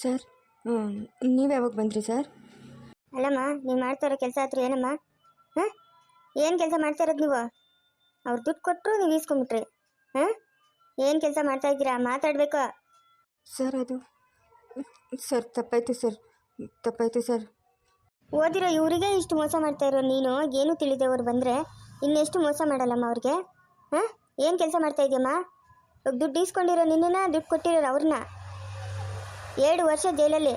Sir ನೀವು ಯಾವಾಗ ಬಂದ್ರಿ ಸರ್? ಅಲ್ಲಮ್ಮ ನೀವು ಮಾಡ್ತಾ ಇರೋ ಕೆಲಸ ಹತ್ರ ಏನಮ್ಮ? ಹಾಂ? ಏನು ಕೆಲಸ ಮಾಡ್ತಾ ಇರೋದು ನೀವು? ಅವ್ರು ದುಡ್ಡು ಕೊಟ್ಟರು ನೀವು ಈಸ್ಕೊಂಬಿಟ್ರಿ. ಹಾಂ? ಏನು ಕೆಲಸ ಮಾಡ್ತಾ ಇದ್ದೀರಾ? ಮಾತಾಡಬೇಕು. ಸರ್ ಅದು ಸರ್ ತಪ್ಪಾಯ್ತು ಸರ್ ತಪ್ಪಾಯ್ತು ಸರ್. ಓದಿರೋ ಇವರಿಗೆ ಇಷ್ಟು ಮೋಸ ಮಾಡ್ತಾ ಇರೋ ನೀನು? ಏನು ತಿಳಿದೆ ಅವ್ರು ಬಂದರೆ? ಇನ್ನೆಷ್ಟು ಮೋಸ ಮಾಡಲ್ಲಮ್ಮ ಅವ್ರಿಗೆ? ಹಾಂ? ಏನು ಕೆಲಸ ಮಾಡ್ತಾ ಇದೆಯಮ್ಮ? ದುಡ್ಡು ಈಸ್ಕೊಂಡಿರೋ ನಿನ್ನನ್ನ ದುಡ್ಡು ಕೊಟ್ಟಿರೋರು ಅವ್ರನ್ನ. ಎರಡು ವರ್ಷ ಜೈಲಲ್ಲಿ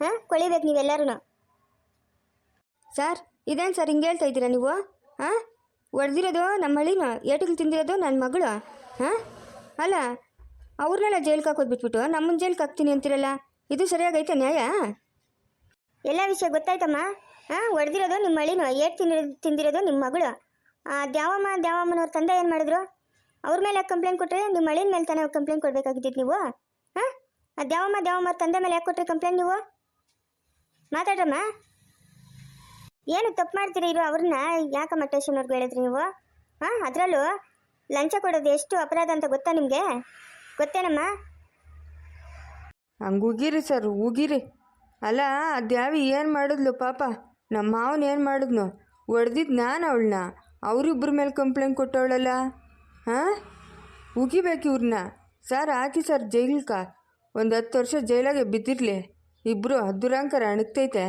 ಹಾಂ? ಕೊಳಿಬೇಕು ನೀವೆಲ್ಲರೂ ಸರ್ ಇದೇನು ಸರ್ ಹಿಂಗೆ ಹೇಳ್ತಾ ಇದ್ದೀರಾ ನೀವು? ಹಾಂ? ಹೊಡೆದಿರೋದು ನಮ್ಮ ಹಳ್ಳಿನ ಏಟಿಗೆ ತಿಂದಿರೋದು ನನ್ನ ಮಗಳು ಹಾಂ? ಅಲ್ಲ ಅವ್ರನ್ನೆಲ್ಲ ಜೈಲ್ಗೆ ಹಾಕೋದು ಬಿಟ್ಬಿಟ್ಟು ನಮ್ಮನ್ನ ಜೈಲ್ಗೆ ಹಾಕ್ತೀನಿ ಅಂತೀರಲ್ಲ ಇದು ಸರಿಯಾಗೈತೆ ನ್ಯಾಯ? ಎಲ್ಲ ವಿಷಯ ಗೊತ್ತಾಯ್ತಮ್ಮ ಹಾಂ? ಹೊಡೆದಿರೋದು ನಿಮ್ಮ ಹಳ್ಳಿನ ಏಟು ತಿಂದಿರೋದು ತಿಂದಿರೋದು ನಿಮ್ಮ ಮಗಳು. ಆ ದ್ಯಾವಮ್ಮ ದ್ಯಾವಮ್ಮನವ್ರ ತಂದೆ ಏನು ಮಾಡಿದ್ರು? ಅವ್ರ ಮೇಲೆ ಕಂಪ್ಲೇಂಟ್ ಕೊಟ್ಟರೆ ನಿಮ್ಮ ಹಳ್ಳಿನ ಮೇಲೆ ತಾನೇ ಕಂಪ್ಲೇಂಟ್ ಕೊಡಬೇಕಾಗಿದ್ದು ನೀವು? ದ್ಯಾವಮ್ಮ ಅವ್ರ ತಂದೆ ಮೇಲೆ ಯಾಕೆ ಕೊಟ್ಟರೆ ಕಂಪ್ಲೇಂಟ್ ನೀವು? ಮಾತಾಡ್ರಮ್ಮ. ಏನು ತಪ್ಪು ಮಾಡ್ತೀರಿ ಇರೋ ಅವ್ರನ್ನ? ಯಾಕಮ್ಮ ಸ್ಟೇಷನ್ವರೆಗೂ ಹೇಳಿದ್ರಿ ನೀವು? ಹಾಂ, ಅದರಲ್ಲೂ ಲಂಚ ಕೊಡೋದು ಎಷ್ಟು ಅಪರಾಧ ಅಂತ ಗೊತ್ತಾ ನಿಮಗೆ? ಗೊತ್ತೇನಮ್ಮ? ಹಂಗೆ ಉಗಿರಿ ಸರ್, ಉಗಿರಿ. ಅಲ್ಲ ದ್ಯಾವಿ ಏನು ಮಾಡಿದ್ಲು ಪಾಪ? ನಮ್ಮ ಮಾವನ ಏನು ಮಾಡಿದ್ನು? ಹೊಡೆದಿದ್ದು ನಾನು ಅವಳನ್ನ ಅವರಿಬ್ಬರ ಮೇಲೆ ಕಂಪ್ಲೇಂಟ್ ಕೊಟ್ಟವಳಲ್ಲ? ಹಾಂ? ಉಗಿಬೇಕು ಇವ್ರನ್ನ ಸರ್, ಹಾಕಿ ಸರ್, ಜೈಲ್ಕ. ಒಂದು ಹತ್ತು ವರ್ಷ ಜೈಲಾಗೆ ಬಿದ್ದಿರಲಿ. ಇಬ್ಬರು ದುರಂಕರ ಅಣಗ್ತೈತೆ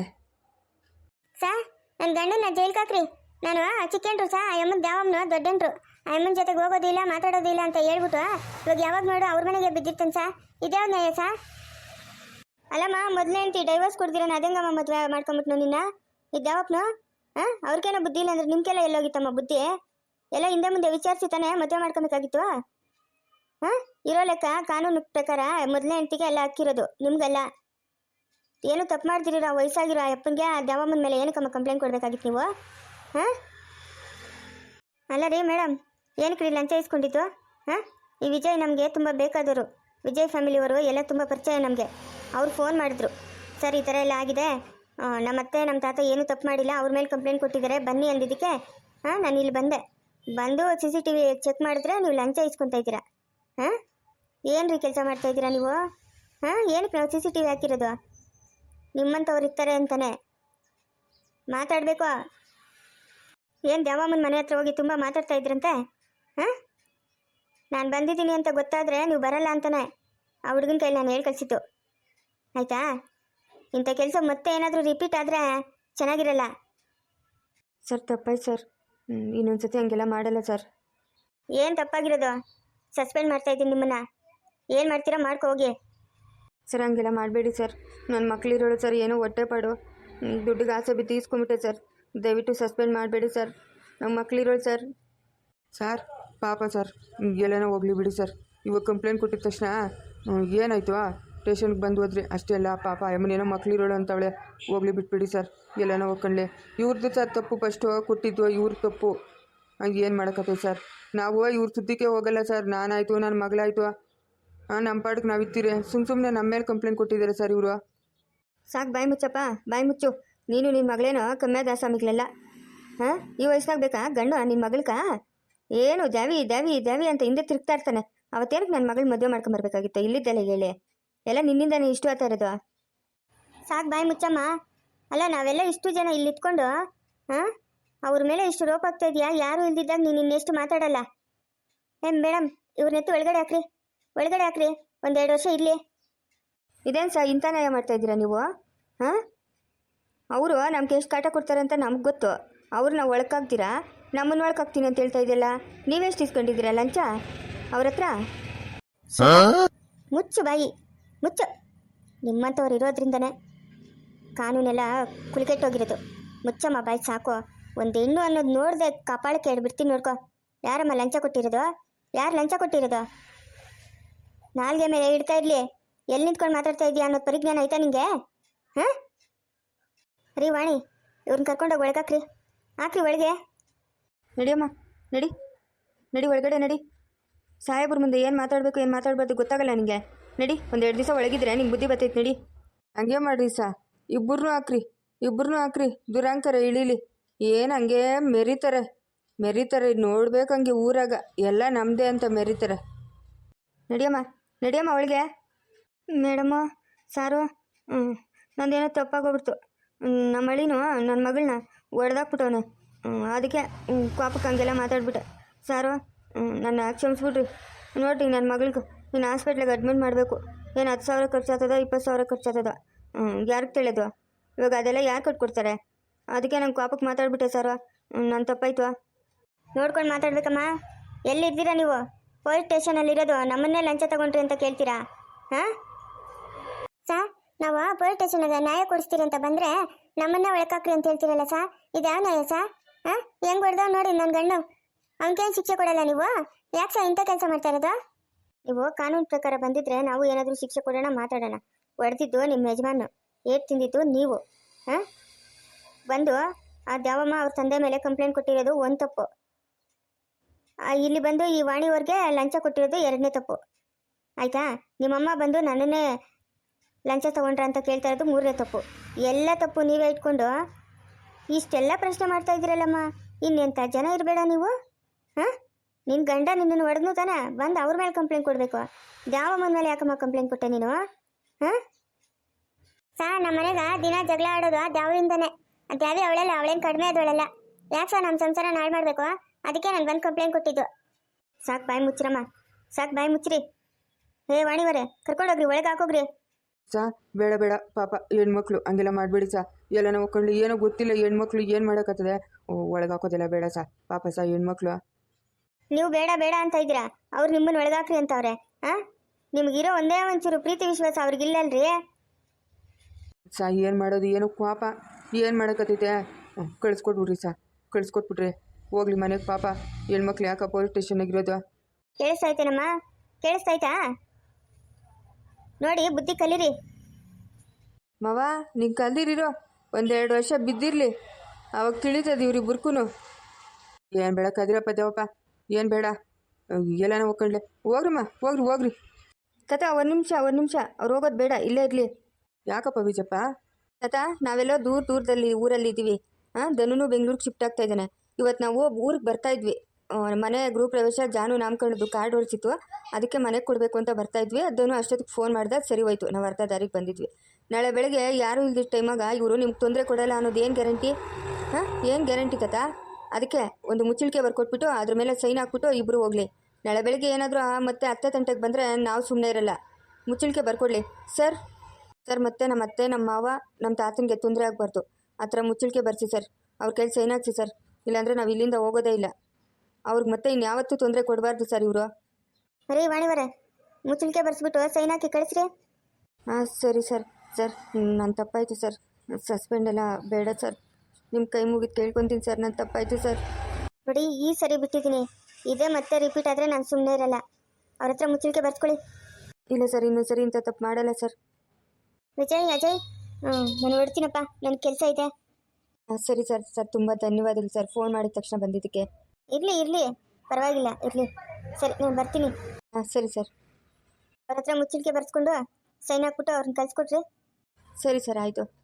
ಸಾ ನನ್ನ ಗಂಡನ ಜೈಲ್ ಹಾಕ್ರಿ. ನಾನು ಚಿಕ್ಕನ್ರು ಸಾ ಅಮ್ಮನ ದ್ಯಾವಮ್ಮನ ದೊಡ್ಡನ್ರು. ಅಮ್ಮನ ಜೊತೆಗೆ ಹೋಗೋದಿಲ್ಲ, ಮಾತಾಡೋದಿಲ್ಲ ಅಂತ ಹೇಳ್ಬಿಟ್ಟು ಇವಾಗ ಯಾವಾಗ ನೋಡು ಅವ್ರ ಮನೆಗೆ ಬಿದ್ದಿರ್ತೇನೆ ಸಾ. ಇದ್ಯಾವ ನಯ ಸಾ? ಅಲ್ಲಮ್ಮ, ಮೊದಲೇ ಅಂತಿ ಡೈವರ್ಸ್ ಕೊಡ್ದಿರ ಅದಂಗಮ್ಮ ಮದುವೆ ಮಾಡ್ಕೊಂಬಿಟ್ನು ನಿನ್ನ? ಇದ್ಯಾವಪ್ಪನು ಹಾಂ ಅವ್ರಿಗೇನೋ ಬುದ್ಧಿ ಇಲ್ಲ ಅಂದ್ರೆ ನಿಮ್ಗೆಲ್ಲ ಎಲ್ಲೋಗಿತ್ತಮ್ಮ ಬುದ್ಧಿ? ಎಲ್ಲ ಹಿಂದೆ ಮುಂದೆ ವಿಚಾರಿಸಿ ತಾನೇ ಮದುವೆ ಮಾಡ್ಕೊಬೇಕಾಗಿತ್ತು? ಹಾಂ? ಇರೋ ಲೆಕ್ಕ ಕಾನೂನು ಪ್ರಕಾರ ಮೊದಲನೇ ಹೆಂಡತಿಗೆ ಎಲ್ಲ ಹಾಕಿರೋದು, ನಿಮ್ಗಲ್ಲ? ಏನು ತಪ್ಪು ಮಾಡ್ತಿರೋ ವಯಸ್ಸಾಗಿರೋ ಅಪ್ಪನಿಗೆ ಆ ದ್ಯಾವಮ್ಮನ ಮೇಲೆ ಏನಕ್ಕಮ್ಮ ಕಂಪ್ಲೇಂಟ್ ಕೊಡ್ಬೇಕಾಗಿತ್ತು ನೀವು? ಹಾಂ? ಅಲ್ಲ ರೀ ಮೇಡಮ್ ಏನಕ್ಕೆ ರೀ ಲಂಚ ಇಸ್ಕೊಂಡಿದ್ದು? ಹಾಂ? ಈ ವಿಜಯ್ ನಮಗೆ ತುಂಬ ಬೇಕಾದವರು. ವಿಜಯ್ ಫ್ಯಾಮಿಲಿಯವರು ಎಲ್ಲ ತುಂಬ ಪರಿಚಯ ನಮಗೆ. ಅವ್ರು ಫೋನ್ ಮಾಡಿದ್ರು. ಸರ್, ಈ ಥರ ಎಲ್ಲ ಆಗಿದೆ. ನಮ್ಮತ್ತೆ ನಮ್ಮ ತಾತ ಏನೂ ತಪ್ಪು ಮಾಡಿಲ್ಲ, ಅವ್ರ ಮೇಲೆ ಕಂಪ್ಲೇಂಟ್ ಕೊಟ್ಟಿದ್ದಾರೆ, ಬನ್ನಿ ಅಂದಿದ್ದಕ್ಕೆ. ಹಾಂ? ನಾನು ಇಲ್ಲಿ ಬಂದೆ. ಬಂದು C C T V check ಮಾಡಿದ್ರೆ ನೀವು ಲಂಚ ಇಸ್ಕೊತಾ ಇದ್ದೀರಾ? ಹಾಂ? ಏನು ರೀ ಕೆಲಸ ಮಾಡ್ತಾ ಇದ್ದೀರಾ ನೀವು? ಹಾಂ ಏನಕ್ಕೆ ನಾವು ಸಿ ಸಿ ಟಿ ವಿ ಹಾಕಿರೋದು? ನಿಮ್ಮಂಥವ್ರು ಇರ್ತಾರೆ ಅಂತಾನೆ. ಮಾತಾಡಬೇಕು? ಏನು ದೇವಮ್ಮನ ಮನೆ ಹತ್ರ ಹೋಗಿ ತುಂಬ ಮಾತಾಡ್ತಾ ಇದ್ರಂತೆ? ಹಾಂ? ನಾನು ಬಂದಿದ್ದೀನಿ ಅಂತ ಗೊತ್ತಾದರೆ ನೀವು ಬರಲ್ಲ ಅಂತಾನೆ. ಆ ಹುಡುಗನ ಕೈಲಿ ನಾನು ಹೇಳಿ ಕಳಿಸಿದ್ದು ಆಯಿತಾ? ಇಂಥ ಕೆಲಸ ಮತ್ತೆ ಏನಾದರೂ ರಿಪೀಟ್ ಆದರೆ ಚೆನ್ನಾಗಿರಲ್ಲ. ಸರ್ ತಪ್ಪಾಯ್ತು ಸರ್. ಇನ್ನೊಂದು ಸತಿ ಹಂಗೆಲ್ಲ ಮಾಡಲ್ಲ ಸರ್. ಏನು ತಪ್ಪಾಗಿರೋದು? ಸಸ್ಪೆಂಡ್ ಮಾಡ್ತಾ ಇದ್ದೀನಿ ನಿಮ್ಮನ್ನ. ಏನು ಮಾಡ್ತೀರಾ? ಮಾಡ್ಕೊ ಹೋಗಿ. ಸರ್ ಹಂಗೆಲ್ಲ ಮಾಡಬೇಡಿ ಸರ್. ನನ್ನ ಮಕ್ಳಿರೋಳು ಸರ್ ಏನೋ ಹೊಟ್ಟೆ ಪಾಡು. ದುಡ್ಡಿಗೆ ಆಸೆ ಬಿ ಈಸ್ಕೊಂಬಿಟ್ಟೆ ಸರ್. ದಯವಿಟ್ಟು ಸಸ್ಪೆಂಡ್ ಮಾಡಬೇಡಿ ಸರ್. ನಮ್ಮ ಮಕ್ಳಿರೋಳು ಸರ್. ಸರ್ ಪಾಪ ಸರ್. ಎಲ್ಲೇನೋ ಹೋಗ್ಲಿ ಬಿಡಿ ಸರ್. ಇವಾಗ ಕಂಪ್ಲೇಂಟ್ ಕೊಟ್ಟಿದ ತಕ್ಷಣ ಏನಾಯ್ತು? ಸ್ಟೇಷನ್ಗೆ ಬಂದು ಹೋದ್ರಿ. ಅಷ್ಟೇ ಅಲ್ಲ ಪಾಪ ಅಮ್ಮನೇನೋ ಮಕ್ಳಿರೋಳು ಅಂತವಳೆ. ಹೋಗ್ಲಿ ಬಿಟ್ಬಿಡಿ ಸರ್. ಎಲ್ಲೇನೋ ಹೋಗ್ಕೊಂಡ್ಲೆ ಇವ್ರದ್ದು ಸರ್ ತಪ್ಪು ಫಸ್ಟು. ಕೊಟ್ಟಿದ್ದು ಇವ್ರ ತಪ್ಪು. ಹಂಗೆ ಏನು ಮಾಡೋಕ್ಕತ್ತೆ ಸರ್? ನಾವು ಇವ್ರ ಸುದ್ದಿಗೆ ಹೋಗಲ್ಲ ಸರ್. ನಾನಾಯಿತು ನನ್ನ ಮಗಳಾಯಿತು. ಹಾಂ ನಮ್ಮ ಪಾಡಕ್ಕೆ ನಾವು ಇತ್ತೀರಿ ಸುಮ್ಮ ಸುಮ್ಮನೆ ನಮ್ಮ ಮೇಲೆ ಕಂಪ್ಲೇಂಟ್ ಕೊಟ್ಟಿದ್ದಾರೆ ಸರ್ ಇವರು? ಸಾಕು ಬಾಯಿ ಮುಚ್ಚಪ್ಪ. ಬಾಯಿ ಮುಚ್ಚು. ನೀನು ನಿನ್ನ ಮಗಳೇನೋ ಕಮ್ಮಿ ದಾಸ್ವಾಮಿಗಳೆಲ್ಲ ಹಾಂ ಈ ವಯಸ್ಸಾಗಬೇಕಾ ಗಂಡು ನಿನ್ನ ಮಗಳಕ್ಕ ಏನು ಜಾವಿ ದ್ಯಾವಿ ದ್ಯಾವಿ ಅಂತ ಹಿಂದೆ ತಿರುಗ್ತಾ ಇರ್ತಾನೆ. ಅವತ್ತೇನಕ್ಕೆ ನನ್ನ ಮಗಳು ಮದುವೆ ಮಾಡ್ಕೊಂಬರ್ಬೇಕಾಗಿತ್ತು ಇಲ್ಲಿದ್ದಲ್ಲ ಹೇಳಿ. ಎಲ್ಲ ನಿನ್ನಿಂದಾನೇ ಇಷ್ಟು ಆತ ಇರೋದು. ಸಾಕು ಬಾಯಿ ಮುಚ್ಚಮ್ಮ. ಅಲ್ಲ ನಾವೆಲ್ಲ ಇಷ್ಟು ಜನ ಇಲ್ಲಿ ಇಟ್ಕೊಂಡು ಹಾಂ ಅವ್ರ ಮೇಲೆ ಇಷ್ಟು ರೋಪ್ ಆಗ್ತಾ ಇದೆಯಾ? ಯಾರು ಇಲ್ದಿದ್ದಾಗ ನೀನು ಇನ್ನೆಷ್ಟು ಮಾತಾಡಲ್ಲ? ಏ ಮೇಡಮ್ ಇವ್ರನ್ನೆತ್ತು ಒಳಗಡೆ ಹಾಕ್ರಿ. ಒಳಗಡೆ ಹಾಕ್ರಿ. ಒಂದೆರಡು ವರ್ಷ ಇರಲಿ. ಇದೇನು ಸರ್ ಇಂಥ ನ್ಯಾಯ ಮಾಡ್ತಾ ಇದ್ದೀರಾ ನೀವು? ಹಾಂ? ಅವರು ನಮ್ಗೆ ಎಷ್ಟು ಕಾಟ ಕೊಡ್ತಾರೆ ಅಂತ ನಮ್ಗೆ ಗೊತ್ತು. ಅವ್ರು ನಾವು ಒಳಕಾಗ್ತೀರಾ ನಮ್ಮನ್ನ ಒಳಕಾಗ್ತೀನಿ ಅಂತ ಹೇಳ್ತಾ ಇದೆಯಲ್ಲ. ನೀವೆಷ್ಟು ಇಸ್ಕೊಂಡಿದ್ದೀರಾ ಲಂಚ? ಅವ್ರ ಹತ್ರ? ಮುಚ್ಚು ಬಾಯಿ. ಮುಚ್ಚು. ನಿಮ್ಮಂಥವ್ರು ಇರೋದ್ರಿಂದನೇ ಕಾನೂನೆಲ್ಲ ಕುಲಿಕೆಟ್ಟೋಗಿರೋದು. ಮುಚ್ಚಮ್ಮ ಬಾಯಿ ಸಾಕು. ಒಂದು ಹೆಣ್ಣು ಅನ್ನೋದು ನೋಡ್ದೆ ಕಪಾಳಕ್ಕೆ ಬಿಡ್ತೀನಿ ನೋಡ್ಕೊ. ಯಾರಮ್ಮ ಲಂಚ ಕೊಟ್ಟಿರೋದು? ಯಾರು ಲಂಚ ಕೊಟ್ಟಿರೋದು? ನಾಲ್ಗೆ ಮೇಲೆ ಇಡ್ತಾ ಇರಲಿ. ಎಲ್ಲಿ ನಿಂತ್ಕೊಂಡು ಮಾತಾಡ್ತಾ ಇದೀಯ ಅನ್ನೋದು ಪರಿಜ್ಞಾನ ಆಯ್ತಾ ನಿಂಗೆ? ಹಾಂ? ರೀ ವಾಣಿ ಇವ್ರನ್ನ ಕರ್ಕೊಂಡೋಗಿ ಒಳಗೆ ಹಾಕ್ರಿ ಒಳಗೆ. ನಡಿಯಮ್ಮ, ನಡಿ. ನಡಿ ಒಳಗಡೆ ನಡಿ. ಸಾಹೇಬ್ರ ಮುಂದೆ ಏನು ಮಾತಾಡಬೇಕು, ಏನು ಮಾತಾಡ್ಬಾರ್ದು ಗೊತ್ತಾಗಲ್ಲ ನಿಮಗೆ ನಡಿ ಒಂದೆರಡು ದಿವಸ ಒಳಗಿದ್ರೆ ನಿಂಗೆ ಬುದ್ಧಿ ಬರ್ತೈತೆ ನಡಿ. ಹಂಗೆ ಮಾಡ್ರಿ ಸಾ. ಇಬ್ಬರನ್ನೂ ಹಾಕ್ರಿ ಇಬ್ಬರನ್ನೂ ಹಾಕ್ರಿ. ದುರಾಂಕರ ಇಳೀಲಿ. ಏನು ಹಂಗೆ ಮೆರಿತಾರೆ? ಮೆರಿತಾರೆ ನೋಡ್ಬೇಕು ಹಂಗೆ ಊರಾಗ. ಎಲ್ಲ ನಮ್ಮದೇ ಅಂತ ಮೆರಿತಾರೆ. ನಡಿಯಮ್ಮ ನಡಿಯಮ್ಮ ಅವಳಿಗೆ? ಮೇಡಮ್ಮ ಸಾರು ನಂದೇನೋ ತಪ್ಪಾಗೋಗ್ಬಿಡ್ತು ನಮ್ಮ ಅಳಿನು ನನ್ನ ಮಗಳನ್ನ ಹೊಡೆದಾಕ್ಬಿಟ್ಟವನೆ ಅದಕ್ಕೆ ಹ್ಮ್, ಕೋಪಕ್ಕೆ ಹಂಗೆಲ್ಲ ಮಾತಾಡ್ಬಿಟ್ಟೆ. ಸಾರು ನನ್ನ ಕ್ಷಮಿಸ್ಬಿಟ್ರಿ ನೋಡ್ರಿ ನನ್ನ ಮಗಳಿಗೆ ಇನ್ನು ಹಾಸ್ಪಿಟ್ಲಿಗೆ ಅಡ್ಮಿಟ್ ಮಾಡಬೇಕು. ಏನು ಹತ್ತು ಸಾವಿರ ಖರ್ಚಾಗ್ತದ ಇಪ್ಪತ್ತು ಸಾವಿರ ಖರ್ಚಾಗ್ತದ ಹ್ಞೂ ಯಾರಿಗೆ ತಿಳಿದು? ಇವಾಗ ಅದೆಲ್ಲ ಯಾರು ಕಟ್ಕೊಡ್ತಾರೆ? ಅದಕ್ಕೆ ನಂಗೆ ಕೋಪಕ್ಕೆ ಮಾತಾಡ್ಬಿಟ್ಟೆ ಸರ್ ನನ್ನ ತಪ್ಪಾಯ್ತು. ನೋಡ್ಕೊಂಡು ಮಾತಾಡ್ಬೇಕಮ್ಮ. ಎಲ್ಲಿದ್ದೀರಾ ನೀವು? ಪೊಲೀಸ್ ಸ್ಟೇಷನಲ್ಲಿ ಇರೋದು. ನಮ್ಮನ್ನೇ ಲಂಚ ತಗೊಂಡ್ರಿ ಅಂತ ಕೇಳ್ತೀರಾ? ಹಾಂ? ಸಾ ನಾವು ಪೊಲೀಸ್ ಸ್ಟೇಷನ್ಗೆ ನ್ಯಾಯ ಕೊಡಿಸ್ತೀರಿ ಅಂತ ಬಂದರೆ ನಮ್ಮನ್ನೇ ಒಳಕಾಕ್ರಿ ಅಂತ ಹೇಳ್ತೀರಲ್ಲ ಸಾ ಇದ್ಯಾವ ನ್ಯಾಯ ಸಾ ಹಾಂ? ಹೆಂಗ್ ಹೊಡೆದವ್ ನೋಡಿ ನನ್ನ ಗಂಡು. ಅವನಿಗೇನು ಶಿಕ್ಷೆ ಕೊಡಲ್ಲ ನೀವು? ಯಾಕೆ ಸಾ ಇಂಥ ಕೆಲಸ ಮಾಡ್ತಾ ಇರೋದು? ನೀವು ಕಾನೂನು ಪ್ರಕಾರ ಬಂದಿದ್ರೆ ನಾವು ಏನಾದರೂ ಶಿಕ್ಷೆ ಕೊಡೋಣ, ಮಾತಾಡೋಣ. ಹೊಡೆದಿದ್ದು ನಿಮ್ಮ ಯಜಮಾನ ಏಟ್ ತಿಂದಿದ್ದು ನೀವು. ಹಾಂ? ಬಂದು, ಆ ದ್ಯಾವಮ್ಮ ಅವ್ರ ತಂದೆ ಮೇಲೆ ಕಂಪ್ಲೇಂಟ್ ಕೊಟ್ಟಿರೋದು ಒಂದು ತಪ್ಪು. ಇಲ್ಲಿ ಬಂದು ಈ ವಾಣಿಯವ್ರಿಗೆ ಲಂಚ ಕೊಟ್ಟಿರೋದು ಎರಡನೇ ತಪ್ಪು. ಆಯ್ತಾ? ನಿಮ್ಮಮ್ಮ ಬಂದು ನನ್ನನ್ನೇ ಲಂಚ ತಗೊಂಡ್ರ ಅಂತ ಕೇಳ್ತಾ ಇರೋದು ಮೂರನೇ ತಪ್ಪು. ಎಲ್ಲ ತಪ್ಪು ನೀವೇ ಇಟ್ಕೊಂಡು ಇಷ್ಟೆಲ್ಲ ಪ್ರಶ್ನೆ ಮಾಡ್ತಾ ಇದ್ದೀರಲ್ಲಮ್ಮ. ಇನ್ನೆಂಥ ಜನ ಇರಬೇಡ ನೀವು? ಹಾಂ? ನಿನ್ನ ಗಂಡ ನಿನ್ನನ್ನು ಹೊಡೆದ್ನು ತಾನೆ, ಬಂದು ಅವ್ರ ಮೇಲೆ ಕಂಪ್ಲೇಂಟ್ ಕೊಡಬೇಕು. ದ್ಯಾವಮ್ಮನ ಮೇಲೆ ಯಾಕಮ್ಮ ಕಂಪ್ಲೇಂಟ್ ಕೊಟ್ಟೆ ನೀನು? ಹಾಂ? ಸಾ ನಮ್ಮ ಮನೆಗೆ ದಿನ ಜಗಳ ಆಡೋದು ದ್ಯಾವರಿಂದನೇ ದ್ಯಾವಿ ಅವಳೆಲ್ಲ ಅವಳೇನು ಕಡಿಮೆ ಆದವಳೆಲ್ಲ. ಯಾಕೆ ಸರ್ ನಮ್ಮ ಸಂಸಾರ ನಾಳೆ ಮಾಡಬೇಕು ಅದಕ್ಕೆ ನಾನು ಬಂದು ಕಂಪ್ಲೇಂಟ್ ಕೊಟ್ಟಿದ್ದು. ಸಾಕು ಬಾಯಿ ಮುಚ್ಚಿರಮ್ಮ ಸಾಕು ಬಾಯಿ ಮುಚ್ಚಿರಿ. ಹೇ ವಾಣಿವರೇ ಕರ್ಕೊಂಡೋಗ್ರಿ ಒಳಗೆ ಹಾಕೋಗ್ರಿ. ಸಾ ಬೇಡ ಬೇಡ ಪಾಪ ಹೆಣ್ಮಕ್ಳು ಹಂಗೆಲ್ಲ ಮಾಡಬೇಡಿ ಸಾ. ಎಲ್ಲ ಹೋಗ್ಕೊಂಡು ಏನೋ ಗೊತ್ತಿಲ್ಲ ಹೆಣ್ಮಕ್ಳು ಏನು ಮಾಡೋಕ್ಕತ್ತದೆ ಒಳಗೆ ಹಾಕೋದೆಲ್ಲ ಬೇಡ ಸಾ. ಪಾಪ ಸಾ ಹೆಣ್ಮಕ್ಳು. ನೀವು ಬೇಡ ಬೇಡ ಅಂತ ಇದ್ದೀರಾ? ಅವ್ರು ನಿಮ್ಮನ್ನ ಒಳಗಾಕ್ರಿ ಅಂತವ್ರೆ ಹಾಂ ನಿಮಗಿರೋ ಒಂದೇ ಒಂಚೂರು ಪ್ರೀತಿ ವಿಶ್ವಾಸ ಅವ್ರಿಗಿಲ್ಲಲ್ರಿ ಸಾ ಏನು ಮಾಡೋದು? ಏನೋ ಪಾಪ? ಏನು ಮಾಡೋಕ್ಕತ್ತೈತೆ ಹ್ಞೂ ಕಳಿಸ್ಕೊಟ್ಬಿಡ್ರಿ ಸಾ. ಕಳಿಸ್ಕೊಟ್ಬಿಟ್ರಿ ಹೋಗ್ಲಿ ಮನೆಗೆ ಪಾಪ. ಹೆಣ್ಮಕ್ಳು ಯಾಕೆ ಪೊಲೀಸ್ ಸ್ಟೇಷನ್ನಾಗಿರೋದು ಕೇಳಿಸ್ತೈತೇನಮ್ಮ ಕೇಳಿಸ್ತೈತಾ ನೋಡಿ ಬುದ್ಧಿ ಕಲೀರಿ. ಮವ ನೀನು ಕಲ್ದಿರಿರೋ. ಒಂದೆರಡು ವರ್ಷ ಬಿದ್ದಿರಲಿ. ಅವಾಗ ತಿಳಿತದ ಬುರ್ಕುನು ಏನು ಬೇಡ ಕದಿರಪ್ಪ ದೇವಪ್ಪ. ಏನು ಬೇಡ. ಎಲ್ಲನ ಹೋಗ್ಕೊಂಡ್ಲೆ ಹೋಗ್ರಮ್ಮ ಹೋಗ್ರಿ ಹೋಗ್ರಿ. ಕತೆ ಒಂದು ನಿಮಿಷ ಒಂದು ನಿಮಿಷ. ಅವ್ರು ಹೋಗೋದು ಬೇಡ ಇಲ್ಲೇ ಇರಲಿ. ಯಾಕಪ್ಪ ವಿಜಯಪ್ಪ? ತಾತ, ನಾವೆಲ್ಲ ದೂರ ದೂರದಲ್ಲಿ ಊರಲ್ಲಿ ಇದ್ದೀವಿ ಹಾಂ ಧನುನು ಬೆಂಗಳೂರಿಗೆ ಶಿಫ್ಟ್ ಆಗ್ತಾ ಇದ್ದಾನೆ. ಇವತ್ತು ನಾವು ಊರಿಗೆ ಬರ್ತಾ ಇದ್ವಿ. ಮನೆ ಗೃಹ ಪ್ರವೇಶ ಜಾನು ನಾಮಕರಣದ್ದು ಕಾರ್ಡ್ ಹೊಡಿಸಿತ್ತು. ಅದಕ್ಕೆ ಮನೆಗೆ ಕೊಡಬೇಕು ಅಂತ ಬರ್ತಾ ಇದ್ವಿ. ಅದನ್ನು ಅಷ್ಟೊತ್ತಿಗೆ ಫೋನ್ ಮಾಡಿದಾಗ ಸರಿ ಹೋಯ್ತು. ನಾವು ಅರ್ಧ ದಾರಿಗೆ ಬಂದಿದ್ವಿ. ನಾಳೆ ಬೆಳಗ್ಗೆ ಯಾರು ಇಲ್ದಿದ್ದ ಟೈಮಾಗ ಇವರು ನಿಮ್ಗೆ ತೊಂದರೆ ಕೊಡಲ್ಲ ಅನ್ನೋದು ಏನು ಗ್ಯಾರಂಟಿ ಹಾಂ, ಏನು ಗ್ಯಾರಂಟಿ ತಾತ? ಅದಕ್ಕೆ ಒಂದು ಮುಚ್ಚಳಿಕೆ ಬರ್ಕೊಟ್ಬಿಟ್ಟು ಅದ್ರ ಮೇಲೆ ಸೈನ್ ಹಾಕ್ಬಿಟ್ಟು ಇಬ್ಬರು ಹೋಗಲಿ. ನಾಳೆ ಬೆಳಗ್ಗೆ ಏನಾದರೂ ಮತ್ತೆ ಹತ್ತೆ ಗಂಟೆಗೆ ಬಂದರೆ ನಾವು ಸುಮ್ಮನೆ ಇರಲ್ಲ. ಮುಚ್ಚಳಿಕೆ ಬರ್ಕೊಡ್ಲಿ. ಸರ್ ಸರ್ ಮತ್ತೆ ನಮ್ಮ ಅತ್ತೆ ನಮ್ಮ ಮಾವ ನಮ್ಮ ತಾತನಿಗೆ ತೊಂದರೆ ಆಗಬಾರ್ದು. ಆ ಥರ ಮುಚ್ಚಳಿಕೆ ಬರ್ಸಿ ಸರ್. ಅವ್ರ ಕೈಲಿ ಸೈನ್ ಹಾಕ್ಸಿ ಸರ್. ಇಲ್ಲಾಂದರೆ ನಾವು ಇಲ್ಲಿಂದ ಹೋಗೋದೇ ಇಲ್ಲ. ಅವ್ರಿಗೆ ಮತ್ತೆ ಇನ್ಯಾವತ್ತೂ ತೊಂದರೆ ಕೊಡಬಾರ್ದು ಸರ್ ಇವರು. ರೀ ವಾಣಿವರೇ ಮುಚ್ಚಳಿಕೆ ಬರ್ಸ್ಬಿಟ್ಟು ಸೈನ್ ಹಾಕಿ ಕಳಿಸ್ರಿ. ಹಾಂ ಸರಿ ಸರ್ ಸರ್ ನನ್ನ ತಪ್ಪಾಯಿತು ಸರ್. ಸಸ್ಪೆಂಡ್ ಎಲ್ಲ ಬೇಡ ಸರ್. ನಿಮ್ಮ ಕೈ ಮುಗಿದು ಕೇಳ್ಕೊತೀನಿ ಸರ್ ನನ್ನ ತಪ್ಪಾಯಿತು ಸರ್. ನೋಡಿ ಈ ಸರಿ ಬಿಟ್ಟಿದ್ದೀನಿ. ಇದೇ ಮತ್ತೆ ರಿಪೀಟ್ ಆದರೆ ನಾನು ಸುಮ್ಮನೆ ಇರಲ್ಲ. ಅವ್ರ ಹತ್ರ ಮುಚ್ಚಳಿಕೆ ಬರ್ಸ್ಕೊಳ್ಳಿ. ಇಲ್ಲ ಸರ್ ಇನ್ನೊಂದು ಸರಿ ಇಂಥ ತಪ್ಪು ಮಾಡಲ್ಲ ಸರ್. ವಿಜಯ್ ಅಜಯ್? ಹಾಂ ನಾನು ಹೊಡ್ತೀನಪ್ಪ ನನ್ನ ಕೆಲಸ ಇದೆ. ಸರಿ ಸರ್ ಸರ್ ತುಂಬ ಧನ್ಯವಾದಗಳು ಸರ್ ಫೋನ್ ಮಾಡಿದ ತಕ್ಷಣ ಬಂದಿದ್ದಕ್ಕೆ. ಇರಲಿ ಇರಲಿ ಪರವಾಗಿಲ್ಲ ಇರಲಿ. ಸರಿ ನಾನು ಬರ್ತೀನಿ. ಹಾಂ ಸರಿ ಸರ್. ಅವ್ರ ಹತ್ರ ಮುಚ್ಚಲಿಕ್ಕೆ ಬರ್ಸ್ಕೊಂಡು ಸೈನ್ ಹಾಕ್ಬಿಟ್ಟು ಅವ್ರನ್ನ ಕಳ್ಸಿಕೊಟ್ರಿ. ಸರಿ ಸರ್ ಆಯಿತು.